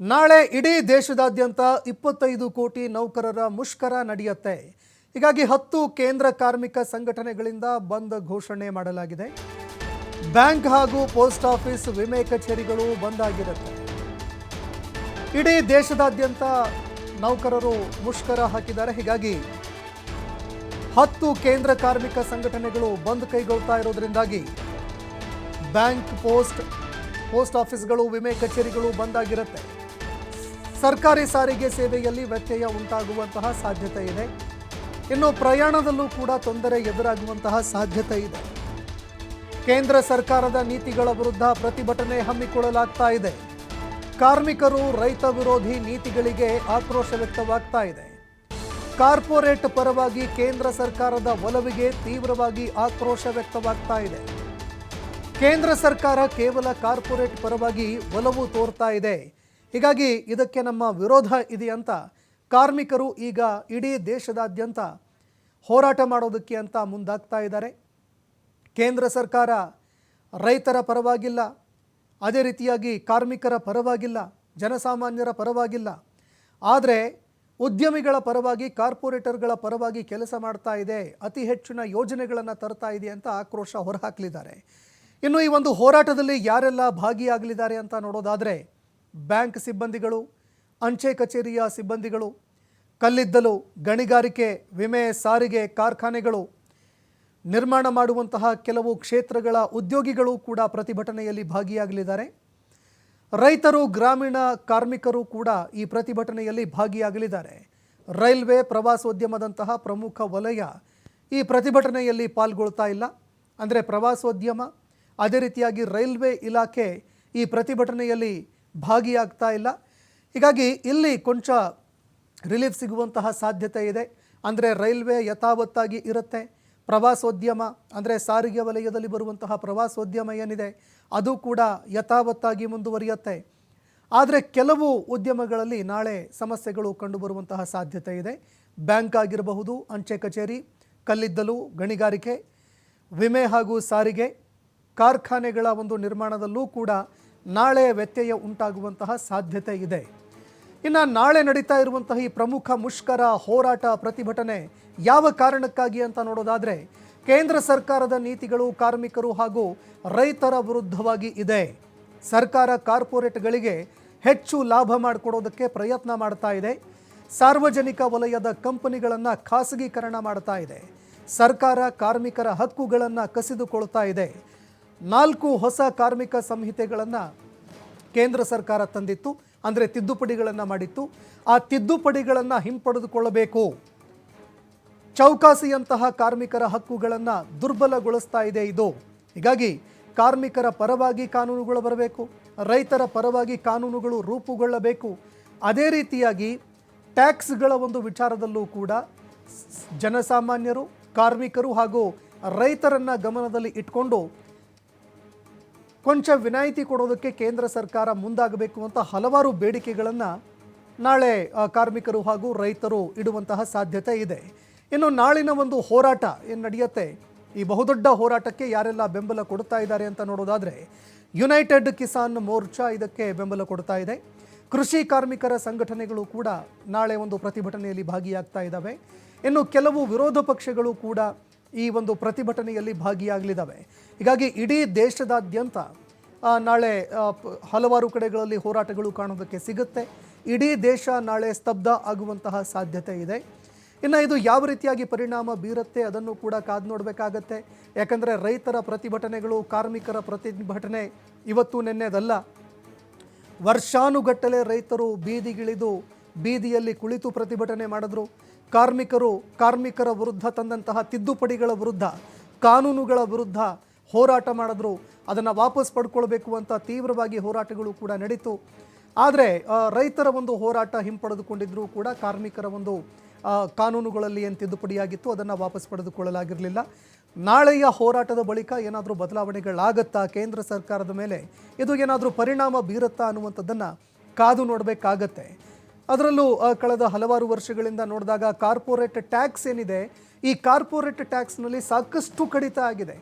ನಾಳೆ ಇಡೀ ದೇಶದಾದ್ಯಂತ ಇಪ್ಪತ್ತೈದು ಕೋಟಿ ನೌಕರರ ಮುಷ್ಕರ ನಡೆಯುತ್ತೆ. ಹೀಗಾಗಿ ಹತ್ತು ಕೇಂದ್ರ ಕಾರ್ಮಿಕ ಸಂಘಟನೆಗಳಿಂದ ಬಂದ್ ಘೋಷಣೆ ಮಾಡಲಾಗಿದೆ. ಬ್ಯಾಂಕ್ ಹಾಗೂ ಪೋಸ್ಟ್ ಆಫೀಸ್ ವಿಮೆ ಕಚೇರಿಗಳು ಬಂದ್ ಆಗಿರುತ್ತೆ. ಇಡೀ ದೇಶದಾದ್ಯಂತ ನೌಕರರು ಮುಷ್ಕರ ಹಾಕಿದ್ದಾರೆ. ಹೀಗಾಗಿ ಹತ್ತು ಕೇಂದ್ರ ಕಾರ್ಮಿಕ ಸಂಘಟನೆಗಳು ಬಂದ್ ಕೈಗೊಳ್ತಾ ಇರೋದ್ರಿಂದಾಗಿ ಬ್ಯಾಂಕ್ ಪೋಸ್ಟ್ ಪೋಸ್ಟ್ ಆಫೀಸ್ಗಳು, ವಿಮೆ ಕಚೇರಿಗಳು ಬಂದಾಗಿರುತ್ತೆ ಸರ್ಕಾರಿ ಸಾರಿಗೆ ಸೇವೆಯಲ್ಲಿ ವ್ಯತ್ಯಯ ಉಂಟಾಗುವಂತಹ ಸಾಧ್ಯತೆ ಇದೆ. ಇನ್ನು ಪ್ರಯಾಣದಲ್ಲೂ ಕೂಡ ತೊಂದರೆ ಎದುರಾಗುವಂತಹ ಸಾಧ್ಯತೆ ಇದೆ. ಕೇಂದ್ರ ಸರ್ಕಾರದ ನೀತಿಗಳ ವಿರುದ್ಧ ಪ್ರತಿಭಟನೆ ಹಮ್ಮಿಕೊಳ್ಳಲಾಗ್ತಾ ಇದೆ. ಕಾರ್ಮಿಕರು, ರೈತ ವಿರೋಧಿ ನೀತಿಗಳಿಗೆ ಆಕ್ರೋಶ ವ್ಯಕ್ತವಾಗ್ತಾ ಇದೆ. ಕಾರ್ಪೊರೇಟ್ ಪರವಾಗಿ ಕೇಂದ್ರ ಸರ್ಕಾರದ ಒಲವಿಗೆ ತೀವ್ರವಾಗಿ ಆಕ್ರೋಶ ವ್ಯಕ್ತವಾಗ್ತಾ ಇದೆ. ಕೇಂದ್ರ ಸರ್ಕಾರ ಕೇವಲ ಕಾರ್ಪೊರೇಟ್ ಪರವಾಗಿ ಒಲವು ತೋರ್ತಾ ಇದೆ. ಹೀಗಾಗಿ ಇದಕ್ಕೆ ನಮ್ಮ ವಿರೋಧ ಇದೆ ಅಂತ ಕಾರ್ಮಿಕರು ಈಗ ಇಡೀ ದೇಶದಾದ್ಯಂತ ಹೋರಾಟ ಮಾಡೋದಕ್ಕೆ ಅಂತ ಮುಂದಾಗ್ತಾ ಇದ್ದಾರೆ. ಕೇಂದ್ರ ಸರ್ಕಾರ ರೈತರ ಪರವಾಗಿಲ್ಲ, ಅದೇ ರೀತಿಯಾಗಿ ಕಾರ್ಮಿಕರ ಪರವಾಗಿಲ್ಲ, ಜನಸಾಮಾನ್ಯರ ಪರವಾಗಿಲ್ಲ. ಆದರೆ ಉದ್ಯಮಿಗಳ ಪರವಾಗಿ, ಕಾರ್ಪೊರೇಟರ್ಗಳ ಪರವಾಗಿ ಕೆಲಸ ಮಾಡ್ತಾ ಇದೆ, ಅತಿ ಹೆಚ್ಚಿನ ಯೋಜನೆಗಳನ್ನು ತರ್ತಾ ಇದೆ ಅಂತ ಆಕ್ರೋಶ ಹೊರಹಾಕಲಿದ್ದಾರೆ. ಇನ್ನು ಈ ಒಂದು ಹೋರಾಟದಲ್ಲಿ ಯಾರೆಲ್ಲ ಭಾಗಿಯಾಗಲಿದ್ದಾರೆ ಅಂತ ನೋಡೋದಾದರೆ ಬ್ಯಾಂಕ್ ಸಿಬ್ಬಂದಿಗಳು, ಅಂಚೆ ಕಚೇರಿಯ ಸಿಬ್ಬಂದಿಗಳು, ಕಲ್ಲಿದ್ದಲು, ಗಣಿಗಾರಿಕೆ, ವಿಮೆ ಸಾರಿಗೆ ಕಾರ್ಖಾನೆಗಳು, ನಿರ್ಮಾಣ ಮಾಡುವಂತಹ ಕೆಲವು ಕ್ಷೇತ್ರಗಳ ಉದ್ಯೋಗಿಗಳು ಕೂಡ ಪ್ರತಿಭಟನೆಯಲ್ಲಿ ಭಾಗಿಯಾಗಲಿದ್ದಾರೆ. ರೈತರು, ಗ್ರಾಮೀಣ ಕಾರ್ಮಿಕರು ಕೂಡ ಈ ಪ್ರತಿಭಟನೆಯಲ್ಲಿ ಭಾಗಿಯಾಗಲಿದ್ದಾರೆ. ರೈಲ್ವೆ ಪ್ರವಾಸೋದ್ಯಮದಂತಹ ಪ್ರಮುಖ ವಲಯ ಈ ಪ್ರತಿಭಟನೆಯಲ್ಲಿ ಪಾಲ್ಗೊಳ್ತಾ ಇಲ್ಲ. ಅಂದರೆ ಪ್ರವಾಸೋದ್ಯಮ, ಅದೇ ರೀತಿಯಾಗಿ ರೈಲ್ವೆ ಇಲಾಖೆ ಈ ಪ್ರತಿಭಟನೆಯಲ್ಲಿ ಭಾಗಿಯಾಗ್ತಾ ಇಲ್ಲ. ಹೀಗಾಗಿ ಇಲ್ಲಿ ಕೊಂಚ ರಿಲೀಫ್ ಸಿಗುವಂತಹ ಸಾಧ್ಯತೆ ಇದೆ. ಅಂದರೆ ರೈಲ್ವೆ ಯಥಾವತ್ತಾಗಿ ಇರುತ್ತೆ. ಪ್ರವಾಸೋದ್ಯಮ, ಅಂದರೆ ಸಾರಿಗೆ ವಲಯದಲ್ಲಿ ಬರುವಂತಹ ಪ್ರವಾಸೋದ್ಯಮ ಏನಿದೆ, ಅದು ಕೂಡ ಯಥಾವತ್ತಾಗಿ ಮುಂದುವರಿಯುತ್ತೆ. ಆದರೆ ಕೆಲವು ಉದ್ಯಮಗಳಲ್ಲಿ ನಾಳೆ ಸಮಸ್ಯೆಗಳು ಕಂಡುಬರುವಂತಹ ಸಾಧ್ಯತೆ ಇದೆ. ಬ್ಯಾಂಕ್ ಆಗಿರಬಹುದು, ಅಂಚೆ ಕಚೇರಿ, ಕಲ್ಲಿದ್ದಲು, ಗಣಿಗಾರಿಕೆ, ವಿಮೆ ಹಾಗೂ ಸಾರಿಗೆ, ಕಾರ್ಖಾನೆಗಳ ಒಂದು ನಿರ್ಮಾಣದಲ್ಲೂ ಕೂಡ ನಾಳೆ ವ್ಯತ್ಯಯ ಉಂಟಾಗುವಂತಹ ಸಾಧ್ಯತೆ ಇದೆ. ಇನ್ನು ನಾಳೆ ನಡೀತಾ ಇರುವಂತಹ ಈ ಪ್ರಮುಖ ಮುಷ್ಕರ, ಹೋರಾಟ, ಪ್ರತಿಭಟನೆ ಯಾವ ಕಾರಣಕ್ಕಾಗಿ ಅಂತ ನೋಡೋದಾದರೆ, ಕೇಂದ್ರ ಸರ್ಕಾರದ ನೀತಿಗಳು ಕಾರ್ಮಿಕರು ಹಾಗೂ ರೈತರ ವಿರುದ್ಧವಾಗಿ ಇದೆ. ಸರ್ಕಾರ ಕಾರ್ಪೊರೇಟ್ಗಳಿಗೆ ಹೆಚ್ಚು ಲಾಭ ಮಾಡಿಕೊಡೋದಕ್ಕೆ ಪ್ರಯತ್ನ ಮಾಡ್ತಾ ಇದೆ. ಸಾರ್ವಜನಿಕ ವಲಯದ ಕಂಪನಿಗಳನ್ನು ಖಾಸಗೀಕರಣ ಮಾಡ್ತಾ ಇದೆ. ಸರ್ಕಾರ ಕಾರ್ಮಿಕರ ಹಕ್ಕುಗಳನ್ನು ಕಸಿದುಕೊಳ್ತಾ ಇದೆ. ನಾಲ್ಕು ಹೊಸ ಕಾರ್ಮಿಕ ಸಂಹಿತೆಗಳನ್ನು ಕೇಂದ್ರ ಸರ್ಕಾರ ತಂದಿತ್ತು, ಅಂದರೆ ತಿದ್ದುಪಡಿಗಳನ್ನು ಮಾಡಿತ್ತು. ಆ ತಿದ್ದುಪಡಿಗಳನ್ನು ಹಿಂಪಡೆದುಕೊಳ್ಳಬೇಕು. ಚೌಕಾಸಿಯಂತಹ ಕಾರ್ಮಿಕರ ಹಕ್ಕುಗಳನ್ನು ದುರ್ಬಲಗೊಳಿಸ್ತಾ ಇದೆ ಇದು. ಹೀಗಾಗಿ ಕಾರ್ಮಿಕರ ಪರವಾಗಿ ಕಾನೂನುಗಳು ಬರಬೇಕು, ರೈತರ ಪರವಾಗಿ ಕಾನೂನುಗಳು ರೂಪುಗೊಳ್ಳಬೇಕು. ಅದೇ ರೀತಿಯಾಗಿ ಟ್ಯಾಕ್ಸ್ಗಳ ಒಂದು ವಿಚಾರದಲ್ಲೂ ಕೂಡ ಜನಸಾಮಾನ್ಯರು, ಕಾರ್ಮಿಕರು ಹಾಗೂ ರೈತರನ್ನು ಗಮನದಲ್ಲಿ ಇಟ್ಕೊಂಡು ಕೊಂಚ ವಿನಾಯಿತಿ ಕೊಡೋದಕ್ಕೆ ಕೇಂದ್ರ ಸರ್ಕಾರ ಮುಂದಾಗಬೇಕು ಅಂತ ಹಲವಾರು ಬೇಡಿಕೆಗಳನ್ನು ನಾಳೆ ಕಾರ್ಮಿಕರು ಹಾಗೂ ರೈತರು ಇಡುವಂತಹ ಸಾಧ್ಯತೆ ಇದೆ. ಇನ್ನು ನಾಳಿನ ಒಂದು ಹೋರಾಟ ಏನು ನಡೆಯುತ್ತೆ? ಈ ಬಹುದೊಡ್ಡ ಹೋರಾಟಕ್ಕೆ ಯಾರೆಲ್ಲ ಬೆಂಬಲ ಕೊಡ್ತಾ ಇದ್ದಾರೆ ಅಂತ ನೋಡೋದಾದರೆ ಯುನೈಟೆಡ್ ಕಿಸಾನ್ ಮೋರ್ಚಾ ಇದಕ್ಕೆ ಬೆಂಬಲ ಕೊಡ್ತಾ ಇದೆ. ಕೃಷಿ ಕಾರ್ಮಿಕರ ಸಂಘಟನೆಗಳು ಕೂಡ ನಾಳೆ ಒಂದು ಪ್ರತಿಭಟನೆಯಲ್ಲಿ ಭಾಗಿಯಾಗ್ತಾ ಇದ್ದಾವೆ. ಇನ್ನು ಕೆಲವು ವಿರೋಧ ಪಕ್ಷಗಳು ಕೂಡ ಈ ಒಂದು ಪ್ರತಿಭಟನೆಯಲ್ಲಿ ಭಾಗಿಯಾಗಲಿದ್ದಾವೆ. ಹೀಗಾಗಿ ಇಡೀ ದೇಶದಾದ್ಯಂತ ನಾಳೆ ಹಲವಾರು ಕಡೆಗಳಲ್ಲಿ ಹೋರಾಟಗಳು ಕಾಣೋದಕ್ಕೆ ಸಿಗುತ್ತೆ. ಇಡೀ ದೇಶ ನಾಳೆ ಸ್ತಬ್ಧ ಆಗುವಂತಹ ಸಾಧ್ಯತೆ ಇದೆ. ಇನ್ನು ಇದು ಯಾವ ರೀತಿಯಾಗಿ ಪರಿಣಾಮ ಬೀರುತ್ತೆ ಅದನ್ನು ಕೂಡ ಕಾದು ನೋಡಬೇಕಾಗತ್ತೆ. ಯಾಕಂದರೆ ರೈತರ ಪ್ರತಿಭಟನೆಗಳು, ಕಾರ್ಮಿಕರ ಪ್ರತಿಭಟನೆ ಇವತ್ತು ನೆನ್ನೆದಲ್ಲ. ವರ್ಷಾನುಗಟ್ಟಲೆ ರೈತರು ಬೀದಿಗಿಳಿದು ಬೀದಿಯಲ್ಲಿ ಕುಳಿತು ಪ್ರತಿಭಟನೆ ಮಾಡಿದ್ರು. ಕಾರ್ಮಿಕರು, ಕಾರ್ಮಿಕರ ವಿರುದ್ಧ ತಂದಂತಹ ತಿದ್ದುಪಡಿಗಳ ವಿರುದ್ಧ, ಕಾನೂನುಗಳ ವಿರುದ್ಧ ಹೋರಾಟ ಮಾಡಿದ್ರು. ಅದನ್ನು ವಾಪಸ್ ಪಡ್ಕೊಳ್ಬೇಕು ಅಂತ ತೀವ್ರವಾಗಿ ಹೋರಾಟಗಳು ಕೂಡ ನಡೀತು. ಆದರೆ ರೈತರ ಒಂದು ಹೋರಾಟ ಹಿಂಪಡೆದುಕೊಂಡಿದ್ರೂ ಕೂಡ ಕಾರ್ಮಿಕರ ಒಂದು ಕಾನೂನುಗಳಲ್ಲಿ ಏನು ತಿದ್ದುಪಡಿಯಾಗಿತ್ತು, ಅದನ್ನು ವಾಪಸ್ ಪಡೆದುಕೊಳ್ಳಲಾಗಿರಲಿಲ್ಲ. ನಾಳೆಯ ಹೋರಾಟದ ಬಳಿಕ ಏನಾದರೂ ಬದಲಾವಣೆಗಳಾಗತ್ತಾ ಕೇಂದ್ರ ಸರ್ಕಾರದ ಮೇಲೆ? ಇದು ಏನಾದರೂ ಪರಿಣಾಮ ಬೀರುತ್ತಾ ಅನ್ನುವಂಥದ್ದನ್ನು ಕಾದು ನೋಡಬೇಕಾಗತ್ತೆ. ಅದರಲ್ಲೂ ಕಳೆದ ಹಲವಾರು ವರ್ಷಗಳಿಂದ ನೋಡಿದಾಗ ಕಾರ್ಪೊರೇಟ್ ಟ್ಯಾಕ್ಸ್ ಏನಿದೆ, ಈ ಕಾರ್ಪೊರೇಟ್ ಟ್ಯಾಕ್ಸ್ನಲ್ಲಿ ಸಾಕಷ್ಟು ಕಡಿತ ಆಗಿದೆ.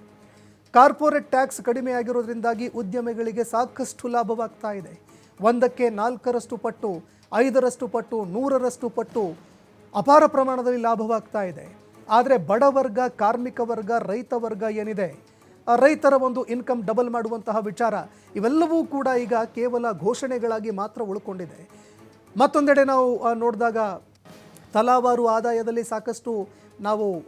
ಕಾರ್ಪೊರೇಟ್ ಟ್ಯಾಕ್ಸ್ ಕಡಿಮೆ ಆಗಿರೋದ್ರಿಂದಾಗಿ ಉದ್ಯಮಿಗಳಿಗೆ ಸಾಕಷ್ಟು ಲಾಭವಾಗ್ತಾ ಇದೆ. ಒಂದಕ್ಕೆ ನಾಲ್ಕರಷ್ಟು ಪಟ್ಟು, ಐದರಷ್ಟು ಪಟ್ಟು, ನೂರರಷ್ಟು ಪಟ್ಟು ಅಪಾರ ಪ್ರಮಾಣದಲ್ಲಿ ಲಾಭವಾಗ್ತಾ ಇದೆ. ಆದರೆ ಬಡವರ್ಗ ಕಾರ್ಮಿಕ ವರ್ಗ, ರೈತ ವರ್ಗ ಏನಿದೆ ರೈತರ ಒಂದು ಇನ್ಕಮ್ ಡಬಲ್ ಮಾಡುವಂತಹ ವಿಚಾರ ಇವೆಲ್ಲವೂ ಕೂಡ ಈಗ ಕೇವಲ ಘೋಷಣೆಗಳಾಗಿ ಮಾತ್ರ ಉಳ್ಕೊಂಡಿದೆ. ಮತ್ತೊಂದೆಡೆ ನಾವು ನೋಡಿದಾಗ ತಲಾವಾರು ಆದಾಯದಲ್ಲಿ ಸಾಕಷ್ಟು ನಾವು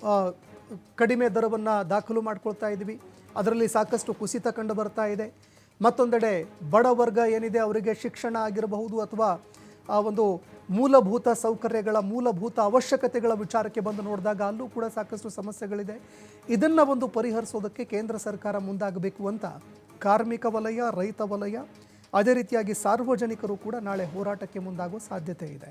ಕಡಿಮೆ ದರವನ್ನು ದಾಖಲು ಮಾಡ್ಕೊಳ್ತಾ ಇದ್ವಿ ಅದರಲ್ಲಿ ಸಾಕಷ್ಟು ಕುಸಿತ ಕಂಡು ಬರ್ತಾ ಇದೆ. ಮತ್ತೊಂದೆಡೆ ಬಡ ವರ್ಗ ಏನಿದೆ, ಅವರಿಗೆ ಶಿಕ್ಷಣ ಆಗಿರಬಹುದು ಅಥವಾ, ಆ, ಒಂದು ಮೂಲಭೂತ ಸೌಕರ್ಯಗಳ ಮೂಲಭೂತ ಅವಶ್ಯಕತೆಗಳ ವಿಚಾರಕ್ಕೆ ಬಂದು ನೋಡಿದಾಗ ಅಲ್ಲೂ ಕೂಡ ಸಾಕಷ್ಟು ಸಮಸ್ಯೆಗಳಿದೆ. ಇದನ್ನು ಒಂದು ಪರಿಹರಿಸೋದಕ್ಕೆ ಕೇಂದ್ರ ಸರ್ಕಾರ ಮುಂದಾಗಬೇಕು ಅಂತ ಕಾರ್ಮಿಕ ವಲಯ, ರೈತ ವಲಯ ಅದೇ ರೀತಿಯಾಗಿ ಸಾರ್ವಜನಿಕರು ಕೂಡ ನಾಳೆ ಹೋರಾಟಕ್ಕೆ ಮುಂದಾಗುವ ಸಾಧ್ಯತೆ ಇದೆ.